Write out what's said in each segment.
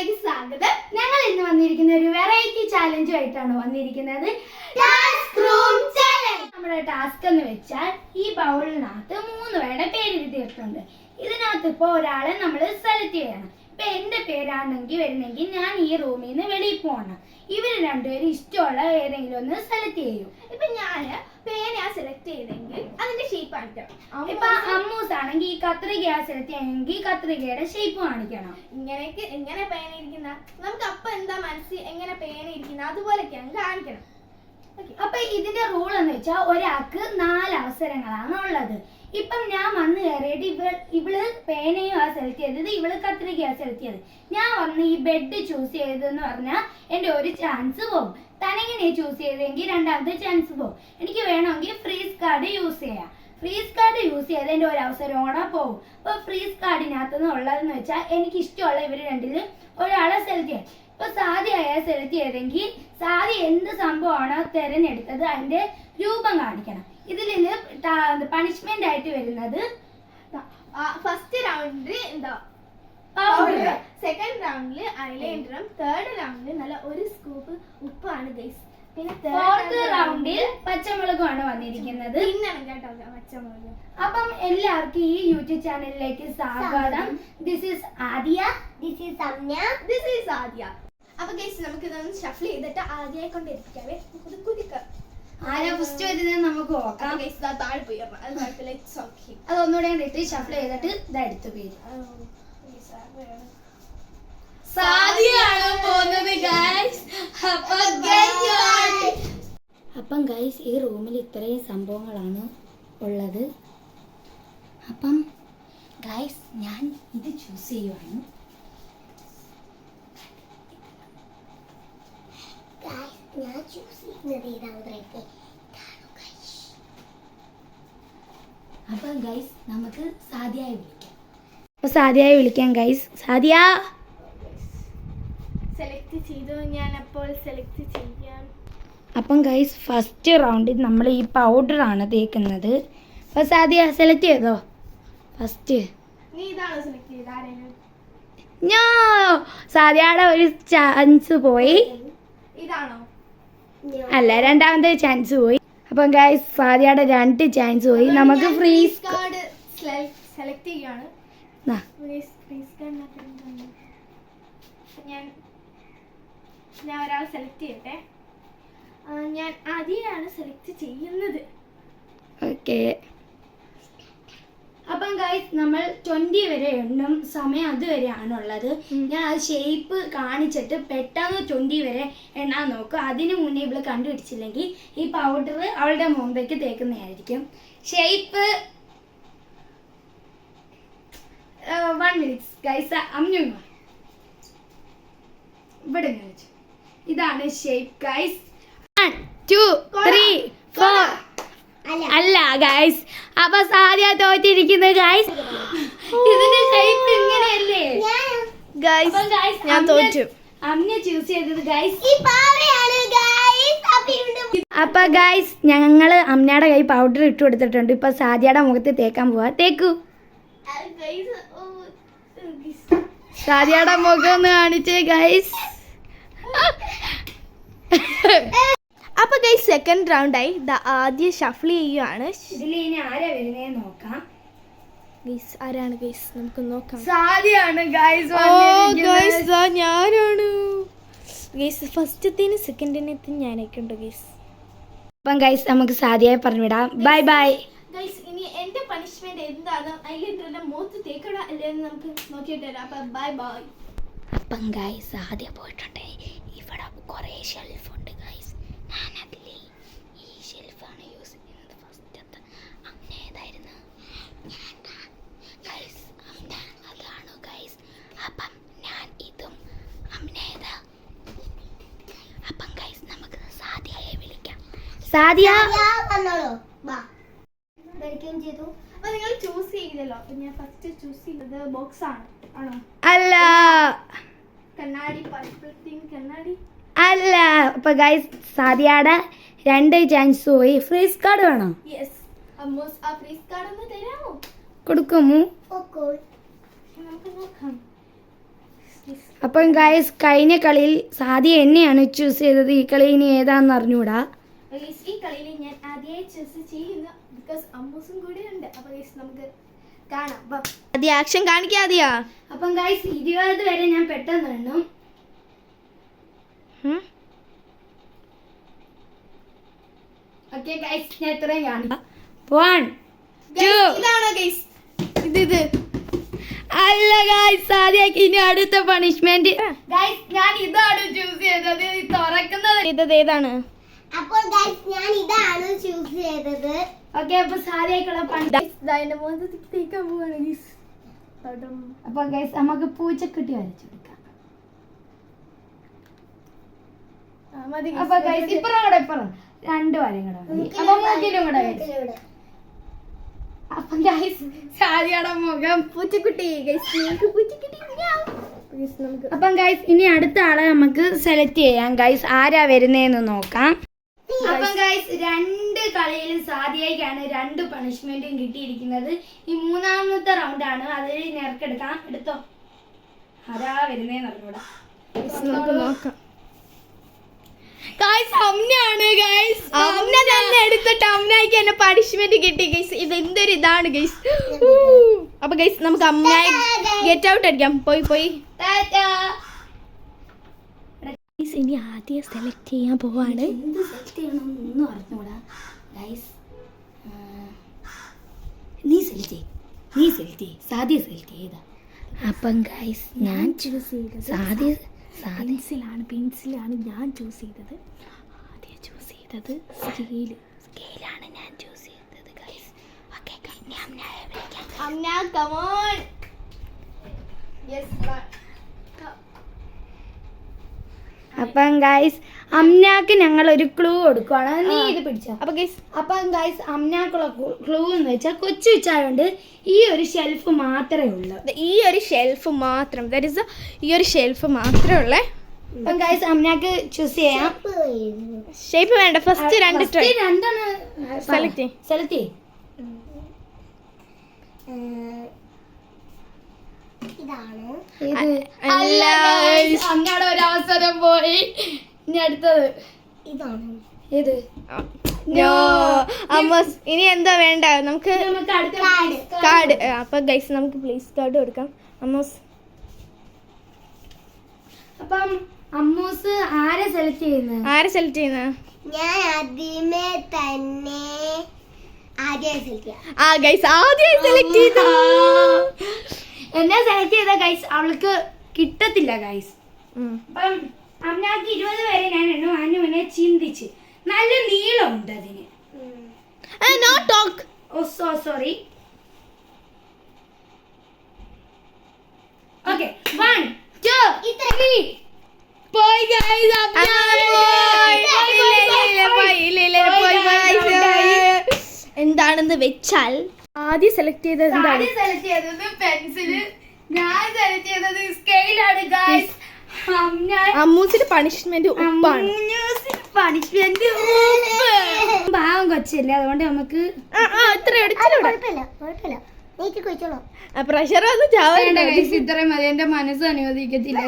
ചാനലിലേക്ക് സ്വാഗതം. ഞങ്ങൾ ഇന്ന് വന്നിരിക്കുന്ന ഒരു വെറൈറ്റി ചാലഞ്ചുമായിട്ടാണ് വന്നിരിക്കുന്നത്. ടാസ്ക് റൂം ചാലഞ്ച് നമ്മുടെ ടാസ്ക് എന്ന് വെച്ചാൽ ഈ ബൗളിനകത്ത് മൂന്ന് പേരുടെ പേര് എഴുതിയിട്ടുണ്ട് ഇതിനകത്ത് ഇപ്പോൾ ഒരാളെ നമ്മൾ സെലക്ട് ചെയ്യണം. ഇപ്പൊ എന്റെ പേരാണെങ്കിൽ വരുന്നെങ്കിൽ ഞാൻ ഈ റൂമിൽ നിന്ന് വെളിയിൽ പോകണം ഇവർ രണ്ടുപേരും ഇഷ്ടമുള്ള ഏതെങ്കിലും ഒന്ന് സെലക്ട് ചെയ്യും. ഇപ്പൊ ഞാൻ പേരാ സെലക്ട് അതിന്റെ ഷേപ്പ് കാണിക്കണം ഇപ്പൊ അമ്മൂസ് ആണെങ്കിൽ ഈ കത്രിക ചെയ്യണമെങ്കിൽ കത്രികയുടെ ഷേപ്പ് കാണിക്കണം. ഇങ്ങനെയൊക്കെ എങ്ങനെ പേന ഇരിക്കുന്ന നമുക്ക് അപ്പൊ എന്താ മനസ്സിൽ എങ്ങനെ പേന ഇരിക്കുന്ന അതുപോലൊക്കെയാണ് കാണിക്കണം. അപ്പൊ ഇതിന്റെ റൂൾ എന്ന് വെച്ചാൽ ഒരാൾക്ക് നാല് അവസരങ്ങളാണ് ഉള്ളത്. ഇപ്പം ഞാൻ വന്ന് കയറിയിട്ട് ഇവൾ ഇവൾ പേനയും ആ സെലക്ട് ചെയ്തത് ഇവൾ കത്രികയാണ് സെലക്ട് ചെയ്തത് ഞാൻ വന്ന് ഈ ബെഡ് ചൂസ് ചെയ്തതെന്ന് പറഞ്ഞാൽ എന്റെ ഒരു ചാൻസ് പോകും തനങ്ങനെ ചൂസ് ചെയ്തെങ്കിൽ രണ്ടാമത്തെ ചാൻസ് പോകും എനിക്ക് വേണമെങ്കിൽ ഫ്രീസ് കാർഡ് യൂസ് ചെയ്യാം. ഫ്രീസ് കാർഡ് യൂസ് ചെയ്തതിന്റെ ഒരു അവസരം ഓണാ പോകും. അപ്പൊ ഫ്രീസ് കാർഡിനകത്ത് നിന്ന് ഉള്ളതെന്ന് വെച്ചാൽ എനിക്ക് ഇഷ്ടമുള്ള ഇവർ രണ്ടിൽ ഒരാളെ സെലക്ട് ചെയ്യാം. ഇപ്പൊ ആയ സെലക്ട് ചെയ്തെങ്കിൽ സാധി എന്ത് സംഭവമാണോ തിരഞ്ഞെടുത്തത് അതിന്റെ രൂപം കാണിക്കണം. ഇതിൽ പണിഷ്മെന്റ് ആയിട്ട് വരുന്നത് ഫസ്റ്റ് റൗണ്ടിൽ എന്താ? സെക്കൻഡ് റൗണ്ടിൽ ഐലൈനറും തേർഡ് റൗണ്ടിൽ നല്ല ഒരു സ്കൂപ്പ് ഉപ്പാണ് ഗൈസ് പിന്നെ ഫോർത്ത് റൗണ്ടിൽ പച്ചമുളകുമാണ് വന്നിരിക്കുന്നത്. പച്ചമുളക്. അപ്പം എല്ലാവർക്കും ഈ യൂട്യൂബ് ചാനലിലേക്ക് സ്വാഗതം. This is Aadya. This is Samya. This is Aadya. അപ്പൊ ഗൈസ് നമുക്ക് ഇതൊന്ന് ഷഫിൾ ചെയ്തിട്ട് ആദ്യയെ കൊണ്ടിരിക്കാവേ. നമുക്കിത് കുടിക്കാം ആരാ ഫസ്റ്റ് വരുന്നത് നമുക്ക് നോക്കാം. ഗൈസ് ഇതാ താഴെ പോയി. അത് കുഴപ്പമില്ല ഇറ്റ്സ് ഓക്കെ അത് ഒന്നുകൂടെ ഇട്ട് ഷഫിൾ ചെയ്തിട്ട് ഇതെടുത്ത് പേര് സാദിയാണ് പോകുന്നത് ഗൈസ് അപ്പൊ ഗൈസ് ഈ റൂമിൽ ഇത്രയും സംഭവങ്ങളാണ് ഉള്ളത്. അപ്പം ഗൈസ് ഞാൻ ഇത് ചൂസ് ചെയ്യുവാണ്. അപ്പൊ ഞാൻ ചൂസ് ചെയ്യുന്നത്. അപ്പം ഗൈസ് നമുക്ക് സാദിയായി വിളിക്കാം. അപ്പോൾ സാദിയായി വിളിക്കാം ഗൈസ് സാദിയ സെലക്ട് ചെയ്തു. ഞാൻ അപ്പോൾ സെലക്ട് ചെയ്യാം അപ്പം ഗൈസ് ഫസ്റ്റ് റൗണ്ടിൽ നമ്മൾ ഈ പൗഡർ ആണ് തേക്കുന്നത്. അപ്പോൾ സാദിയ സെലക്ട് ചെയ്തോ? ഫസ്റ്റ് നീ ഇതാണോ സെലക്ട് ചെയ്ത് ആരെങ്കിലും ഞാ! സാധ്യയുടെ ഒരു ചാൻസ് പോയി. ഇതാണോ? അല്ല രണ്ടാമത്തെ ചാൻസ് പോയി. അപ്പം ഗൈസ് സാധ്യയുടെ രണ്ട് ചാൻസ് പോയി. നമുക്ക് ഫ്രീ സെലക്ട് ചെയ്യാണ് ഫ്രീസ് കാർഡ് ഞാൻ ഞാൻ ഒരാൾ സെലക്ട് ചെയ്യട്ടെ. ഞാൻ ആദ്യമാണ് സെലക്ട് ചെയ്യുന്നത്. ഓക്കെ അപ്പം ഗൈസ് നമ്മൾ ട്വന്റി വരെ എണ്ണും സമയം അതുവരെയാണ് ഉള്ളത്. ഞാൻ ആ ഷേപ്പ് കാണിച്ചിട്ട് പെട്ടെന്ന് ട്വന്റി വരെ എണ്ണാൻ നോക്കും. അതിന് മുന്നേ ഇവൾ കണ്ടുപിടിച്ചില്ലെങ്കിൽ ഈ പൗഡർ അവളുടെ മുമ്പേക്ക് തേക്കുന്നതായിരിക്കും. ഷേപ്പ് വൺ മിനിറ്റ്സ് ഗൈസ് അമ്മ ഇവിടെ വെച്ചു. ഇതാണ് shape guys two three four അല്ല. ഗൈസ് അപ്പൊ സാധ്യ തോറ്റിരിക്കുന്നു ഗൈസ് ഇതിന്റെ ഷേപ്പ് ഇങ്ങനെയല്ലേ? ഞാൻ- തോറ്റു. അമ്മ ചൂസ് ചെയ്തത് ഗൈസ്. അപ്പൊ ഗൈസ് ഞങ്ങൾ അമ്മയുടെ കൈ പൗഡർ ഇട്ട് കൊടുത്തിട്ടുണ്ട്. ഇപ്പൊ സാധ്യയുടെ മുഖത്ത് തേക്കാൻ പോവാ. തേക്കൂ. സാധ്യയുടെ മുഖം ഒന്ന് കാണിച്ചേ ഗൈസ് അപ്പൊ ഗൈ സെക്കൻഡ് റൗണ്ടായി ആദ്യം ഷഫിൾ ചെയ്യുകയാണ് നോക്കാം. ഗൈസ് ആരാണ് ഗൈസ് നമുക്ക് നോക്കാം. സാധ്യയാണ് ഗൈസ് ഓ ഗൈസ് ഞാനാണ്. ഗൈസ് ഫസ്റ്റത്തേന് സെക്കൻഡിനത്തിന് ഞാനൊക്കെ ഉണ്ട് ഗൈസ് അപ്പം ഗൈസ് നമുക്ക് സാദിയായി പറഞ്ഞുവിടാം. ബൈ ബൈ ഗൈസ് ഇനി എന്റെ പണിഷ്മെന്റ് എന്താണ് അതിലിട്ട് മൂത്ത് തേക്കണ അല്ലേന്ന് നമുക്ക് നോക്കിയിട്ട് തരാം അപ്പം ബൈ ബൈ അപ്പം ഗൈസ് ആദ്യം പോയിട്ടുണ്ട്. ഇവിടെ കുറേ ഷെൽഫുണ്ട് ഗൈസ് ഞാൻ അതിൽ ഈ ഷെൽഫാണ് യൂസ് ചെയ്യുന്നത് ഫസ്റ്റത്തെ അമ്മ ഏതായിരുന്നു ഗൈസ് അമ്മ അതാണ് ഗൈസ് അപ്പം ഞാൻ ഇതും അമ്മ ഏതാ അപ്പം ഗൈസ് നമുക്ക് സാദിയയെ വിളിക്കാം. സാദിയ! ഞാൻ വന്നോളൂ. വാ. കളിക്കുകയും ചെയ്തു. അപ്പൊ നിങ്ങൾ ചൂസ് ചെയ്തല്ലോ അപ്പൊ ഞാൻ ഫസ്റ്റ് ചൂസ് ചെയ്തത് ബോക്സ് ആണ്. ആണോ? അല്ല. അല്ല അപ്പൊ ഗൈസ് സാദിയാടെ രണ്ട് ചാൻസ് പോയി. ഫ്രീസ് കാർഡ് വേണോ? യെസ് അമ്മോസ് ആ ഫ്രീസ് കാർഡ് തരാമോ? കൊടുക്കുമോ അപ്പം ഗൈസ് കഴിഞ്ഞ കളിയിൽ സാദി എന്നെയാണ് ചൂസ് ചെയ്തത്. ഈ കളി ഇനി ഏതാന്ന് അറിഞ്ഞൂടാ. ഈ കളിയിൽ ഞാൻ ആദ്യമായി ചൂസ് ചെയ്യുന്നു ബിക്കോസ് അമ്മൂസും കൂടെ ഉണ്ട്. അപ്പൊ ഗൈസ് നമുക്ക് കാണാം. ആദ്യ ആക്ഷൻ കാണിക്കാതെയാ അപ്പം ഗൈസ് ഇരുപത് വരെ ഞാൻ പെട്ടെന്ന് എണ്ണും ഓക്കെ ഗായ്സ് ഞാൻ ഇത്രയും കാണിക്കാം വൺ ടു ഇതാണോ ഗൈസ് ഇത് ഇത്. അല്ല ഗായ്സ് ആദ്യമാക്കി ഇനി അടുത്ത പണിഷ്മെന്റ് ഗായ്സ് ഞാൻ ഇതാണ് ചൂസ് ചെയ്തത്. തുറക്കുന്നത്. ഏതാണ്? അപ്പോൾ ഗൈസ് ഞാൻ ഇതാണ് ചൂസ് ചെയ്തത്. ഓക്കെ അപ്പൊ സാധ്യക്കുള്ള പണി ഗൈസ് അപ്പൊ ഗൈസ് നമുക്ക് പൂച്ചക്കുട്ടി കിട്ടി മതി അപ്പൊ ഗൈസ് ഇപ്പുറം കൂടെ ഇപ്പുറം. രണ്ട് വരം കൂടെ അപ്പൊ മൂക്കിലും കൂടെ. അപ്പൊ ഗൈസ് സാരിയുടെ മുഖം പൂച്ചക്കുട്ടി. ഗൈസ് പൂച്ചക്കുട്ടി അപ്പം ഗൈസ് ഇനി അടുത്ത ആളെ നമുക്ക് സെലക്ട് ചെയ്യാം. ഗൈസ് ആരാ വരുന്നതെന്ന് നോക്കാം. അപ്പം ഗൈസ് രണ്ട് കളിയിലും സാധ്യയ്ക്കാണ് രണ്ട് പണിഷ്മെന്റും കിട്ടിയിരിക്കുന്നത്. ഈ മൂന്നാമത്തെ റൗണ്ട് ആണ്. അത് ഇറക്കെടുക്കാം. എടുത്തോ? ആരാ വരുന്നേന്ന് അറിഞ്ഞൂടാ. നമുക്ക് നോക്കാം. ഗൈസ് അമ്മയാണ് ഗൈസ് അമ്മ തന്നെ എടുത്തിട്ട് അമ്മയ്ക്ക് എന്നെ പണിഷ്മെന്റ് കിട്ടി ഗൈസ് ഇത് എന്തൊരു ഇതാണ് ഗൈസ് അപ്പൊ ഗൈസ് നമുക്ക് അമ്മയെ ഗെറ്റ് ഔട്ട് അടിക്കാം. പോയി പോയി. ഗൈസ് ഇനി ആദ്യം സെലക്ട് ചെയ്യാൻ പോവാണ്. എന്ത് സെലക്ട് ഒന്നും അറിഞ്ഞൂടാ ഗൈസ് നീ സെലക്ട് ചെയ് നീ സെലക്ട് ചെയ് സാധ്യ സെലക്ട് ചെയ്താ അപ്പം ഗൈസ് ഞാൻ ചൂസ് ചെയ്ത് സാധ്യത സാധ്യ പെൻസിലാണ് പെൻസിലാണ് ഞാൻ ചൂസ് ചെയ്തത്. ആദ്യം ചൂസ് ചെയ്തത് സ്കെയിൽ സ്കെയിലാണ് ഞാൻ ചൂസ് ചെയ്തത് ഗൈസ് ഓക്കെ അപ്പം ഗൈസ് അമ്നാക്ക് ഞങ്ങൾ ഒരു ക്ലൂ കൊടുക്കുവാണ്. നീ ഇത് പിടിച്ചോ. അപ്പൊ ഗൈസ് അപ്പൊ ഗൈസ് അമ്നാക്കുള്ള ക്ലൂ എന്ന് വെച്ചാൽ കൊച്ചു വെച്ചായോണ്ട് ഈ ഒരു ഷെൽഫ് മാത്രമേ ഉള്ളൂ. ഈ ഒരു ഷെൽഫ് മാത്രം. ദാറ്റ് ഇസ് ഈ ഒരു ഷെൽഫ് മാത്രമേ ഉള്ളേ. അപ്പം ഗൈസ് അംനാക്ക് ചൂസ് ചെയ്യാം. ഷേപ്പ് വേണ്ട. ഫസ്റ്റ് രണ്ട് രണ്ടാണ് സെലക്ട് ചെയ്യ്. സെലക്ട് ചെയ് ഇതാണ്. അല്ല അങ്ങനെ ഒരു അവസരം പോയി. ഇനി അടുത്തത്. ഇതാണ്. ഏത്? ഇനി എന്താ വേണ്ട? നമുക്ക് നമുക്ക് അടുത്ത കാർഡ്. അപ്പൊ ഗൈസ് നമുക്ക് പ്ലേസ് കാർഡ് കൊടുക്കാം. അമ്മോസ്. അപ്പം അമ്മൂസ് ആരെ സെലക്ട് ചെയ്യുന്നത് ആരെ സെലക്ട് ചെയ്യുന്ന? ഞാൻ ആദ്യമേ തന്നെ ആ ഗൈസ് ആദ്യം സെലക്ട് ചെയ്തു. എന്നെ സെലക്ട് ചെയ്ത ഗൈസ് അവൾക്ക് കിട്ടത്തില്ല ഗൈസ് അപ്പം അമ്മയ്ക്ക് ഇരുപത് വരെ ഞാൻ എണ്ണു അതിന് മുന്നേ ചിന്തിച്ച്. നല്ല നീളമുണ്ട് അതിന്. ഓ so sorry okay one two three പോയി ഗൈസ്. എന്താണെന്ന് വെച്ചാൽ ആദ്യം സെലക്ട് ചെയ്തത് എന്താണ്? സെലക്ട് ചെയ്തത് പെൻസിൽ ഞാൻ സെലക്ട് ചെയ്തത് സ്കെയിലാണ് ഗൈസ് അമ്മൂസിന്റെ പണിഷ്മെന്റ് ഉപ്പാണ്. പണിഷ്മെന്റ് പാവം കൊച്ചല്ലേ അതുകൊണ്ട് നമുക്ക് പ്രഷർ ഒന്നും വേണ്ട ചാവണ്ട ഇത്രയും മതി. എന്റെ മനസ്സ് അനുവദിക്കത്തില്ല.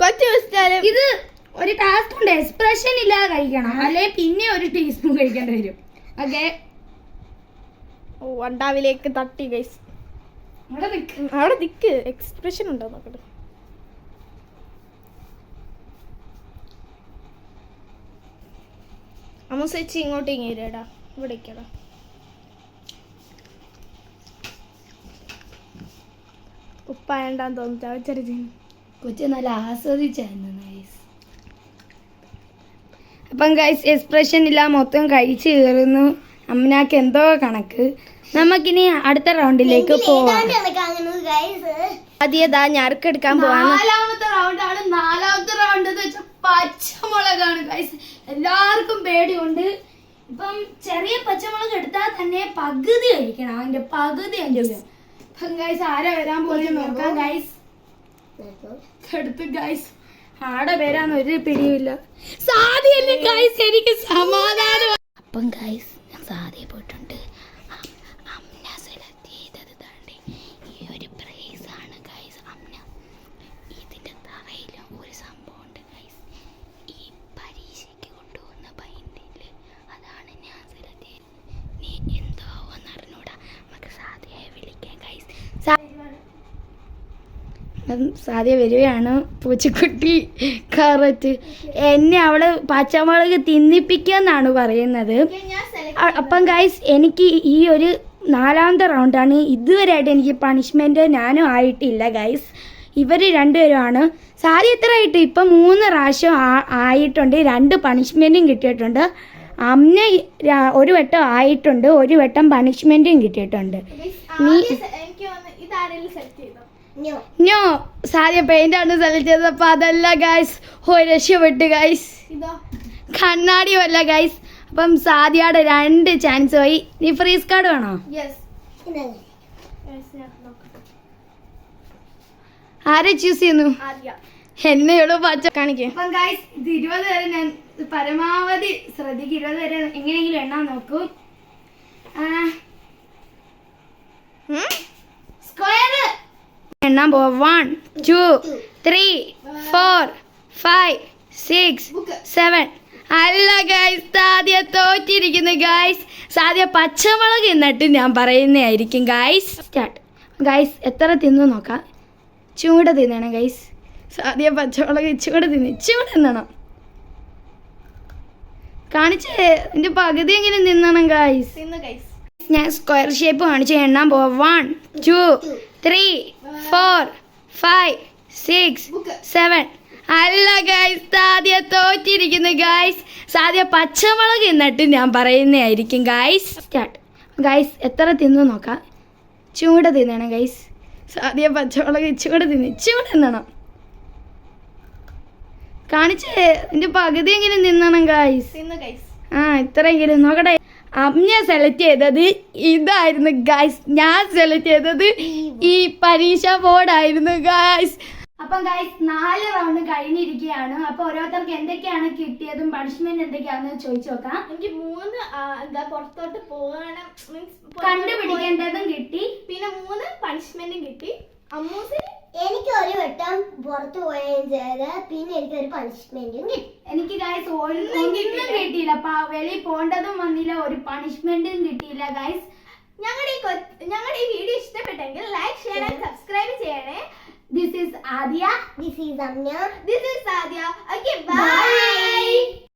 കൊച്ചു വെച്ചാലും ഇത് ഒരു ടാസ്ക് ഉണ്ട്. എക്സ്പ്രഷൻ ഇല്ലാതെ കഴിക്കണം. അല്ലെ പിന്നെ ഒരു ടീസ്പൂൺ കഴിക്കേണ്ടി വരും. ഓക്കെ. വണ്ടാവിലേക്ക് തട്ടി നിക്ക് അവിടെ നിക്ക്. എക്സ്പ്രഷൻ ഉണ്ടോ നോക്കട്ടെ. അമ്മ ചേച്ചി ഇങ്ങോട്ട് ഇങ്ങേരടാ. ഇവിടെ ഇരിക്കടാ. ഉപ്പായണ്ടാന്ന് തോന്നുന്നു. ചവച്ചരിച്ചു കൊച്ചു നല്ല ആസ്വദിച്ചായിരുന്നു. നൈസ് അപ്പം ഗൈസ് എക്സ്പ്രഷൻ ഇല്ല. മൊത്തം കഴിച്ച് കയറുന്നു. അമ്മനാക്ക് എന്തോ കണക്ക്. നമുക്കിനി അടുത്ത റൗണ്ടിലേക്ക് പോവാം. ആദ്യതാ ഞറുക്കെടുക്കാൻ പോവാണ്. നാലാമത്തെ റൗണ്ട് ആണ്. നാലാമത്തെ റൗണ്ട് എന്ന് വെച്ചാൽ പച്ചമുളകാണ് ഗൈസ് എല്ലാവർക്കും പേടിയുണ്ട്. ഇപ്പം ചെറിയ പച്ചമുളക് എടുത്താൽ തന്നെ പകുതി കഴിക്കണം. അതിന്റെ പകുതി അപ്പം ഗൈസ് ആരാ വരാൻ പോലും നോക്കാം ഗൈസ് എടുത്ത് ഗൈസ് ആടെ വരാൻ ഒരു പിടിയുമില്ല. സാധ്യല്ലേ ഗൈസ് എനിക്ക് സമാധാനം. അപ്പം ഗൈസ് ഞാൻ സാധ്യ പോയിട്ടുണ്ട് അം- അമ്മ സെലക്ട് ചെയ്തത് താണ്ടി ഈ ഒരു പ്രൈസ് ആണ് അപ്പം സാധ്യ വരികയാണ്. പൂച്ചക്കുട്ടി കാററ്റ് എന്നെ അവൾ പച്ചമുളക് തിന്നിപ്പിക്കുമെന്നാണ് പറയുന്നത്. അപ്പം ഗൈസ് എനിക്ക് ഈ ഒരു നാലാമത്തെ റൗണ്ടാണ് ഇതുവരെയായിട്ട് എനിക്ക് പണിഷ്മെന്റ് ഞാനും ആയിട്ടില്ല ഗൈസ് ഇവർ രണ്ടുപേരുമാണ്. സാരി എത്ര ആയിട്ട് ഇപ്പം മൂന്ന് പ്രാവശ്യം ആയിട്ടുണ്ട്. രണ്ട് പണിഷ്മെന്റും കിട്ടിയിട്ടുണ്ട്. അമ്മ ഒരു വട്ടം ആയിട്ടുണ്ട്. ഒരു വട്ടം പണിഷ്മെന്റും കിട്ടിയിട്ടുണ്ട്. നീ- ഇതാരെങ്കിലും സെലക്ട് ചെയ്തോ? ഞോ ഞോ സാരിയ പെയിന്റ് ആണ് സെലക്ട് ചെയ്തത്. അപ്പൊ അതല്ല ഗൈസ് ഓ രക്ഷപ്പെട്ട് ഗൈസ് ഇതോ. കണ്ണാടിയും അല്ല ഗൈസ് അപ്പം സാദിയുടെ രണ്ട് ചാൻസ് പോയി നീ ഫ്രീസ് കാർഡ് വേണോ? ആരെ ചൂസ് ചെയ്യുന്നു? ആദ്യ എന്നെയോട് പച്ച കാണിക്കും. അപ്പം ഗൈസ് ഇത് ഇരുപത് വരെ ഞാൻ പരമാവധി ശ്രദ്ധിക്കും. ഇരുപത് വരെ എങ്ങനെയെങ്കിലും എണ്ണാൻ നോക്കൂ. സ്ക്വയർ എണ്ണാൻ പോവാ one two three four five six seven അല്ല ഗൈസ് സാധ്യ തോറ്റിരിക്കുന്നു ഗൈസ് സാധ്യ പച്ചമുളക് എന്നിട്ട് ഞാൻ പറയുന്നതായിരിക്കും ഗൈസ് സ്റ്റാർട്ട് ഗൈസ് എത്ര തിന്നു നോക്കാം? ചൂട് തിന്നണം ഗൈസ് സാധ്യ പച്ചമുളക് ചൂട് തിന്ന് ചൂട് തിന്നണം. കാണിച്ച് എന്റെ പകുതി എങ്ങനെ തിന്നണം ഗൈസ് ഞാൻ സ്ക്വയർ ഷേപ്പ് കാണിച്ച് എണ്ണാൻ പോവാ one two three four five six seven അല്ല ഗൈസ് സാധ്യ തോറ്റിരിക്കുന്നു ഗൈസ് സാധ്യ പച്ചമുളക് എന്നിട്ട് ഞാൻ പറയുന്നതായിരിക്കും ഗൈസ് സ്റ്റാർട്ട് ഗൈസ് എത്ര തിന്നു നോക്കാം? ചൂട് തിന്നണം ഗൈസ് സാധ്യ പച്ചമുളക് ചൂട് തിന്ന് ചൂട് തിന്നണം. കാണിച്ചേ എന്റെ പകുതി എങ്ങനെ തിന്നണം ഗൈസ് തിന്ന് ഗൈസ് ആ ഇത്രയെങ്കിലും. നോക്കട്ടെ. അമ്മ സെലക്ട് ചെയ്തത് ഇതായിരുന്നു ഗൈസ് ഞാൻ സെലക്ട് ചെയ്തത് ഈ പരീക്ഷ ബോർഡായിരുന്നു ഗൈസ് അപ്പം ഗൈസ് നാല് റൗണ്ട് കഴിഞ്ഞിരിക്കുകയാണ്. അപ്പൊ ഓരോരുത്തർക്ക് എന്തൊക്കെയാണ് കിട്ടിയതും പണിഷ്മെന്റ് എന്തൊക്കെയാണെന്ന് ചോദിച്ചു നോക്കാം. എനിക്ക് മൂന്ന് എന്താ പുറത്തോട്ട് പോകണം മീൻസ് കണ്ടുപിടിക്കേണ്ടതും കിട്ടി. പിന്നെ മൂന്ന് പണിഷ്മെന്റും കിട്ടി. അമ്മൂസിന് എനിക്ക് ഒരു വട്ടം പുറത്തു പോവുകയും ചെയ്ത് പിന്നെ എനിക്ക് ഒരു പണിഷ്മെന്റും കിട്ടി. എനിക്ക് ഗൈസ് ഒന്നും കിട്ടിയില്ല. അപ്പൊ വെളിയിൽ പോണ്ടതും വന്നില്ല. ഒരു പണിഷ്മെന്റും കിട്ടിയില്ല ഗൈസ് ഞങ്ങളുടെ ഈ ഞങ്ങളുടെ ഈ വീഡിയോ ഇഷ്ടപ്പെട്ടെങ്കിൽ ലൈക്ക് ഷെയർ ആൻഡ് സബ്സ്ക്രൈബ് ചെയ്യണേ. This is Aadya this is Amya this is Aadya okay bye